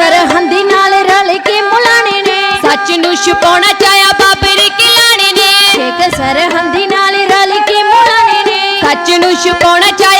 ਸਰਹੰਦੀ ਨਾਲ ਰਲ ਕੇ ਮੁਲਾਣੇ ਨੇ। ਸੱਚ ਨੂੰ ਛੁਪਾਉਣਾ ਚਾਇਆ ਬਾਬਰ ਕਿਲਾਣੇ ਨੇ। ਸ਼ੇਖ ਸਰਹੰਦੀ ਨਾਲ ਰਲ ਕੇ ਮੁਲਾਣੇ ਨੇ। ਸੱਚ ਨੂੰ ਛੁਪਾਉਣਾ ਚਾਇਆ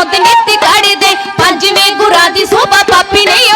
ਸੌਦ ਨਿਤ ਕੱਢਦੇ ਪੰਜਵੇਂ ਗੁਰਾਂ ਦੀ ਸੋਭਾ ਪਾਪੀ ਨਹੀਂ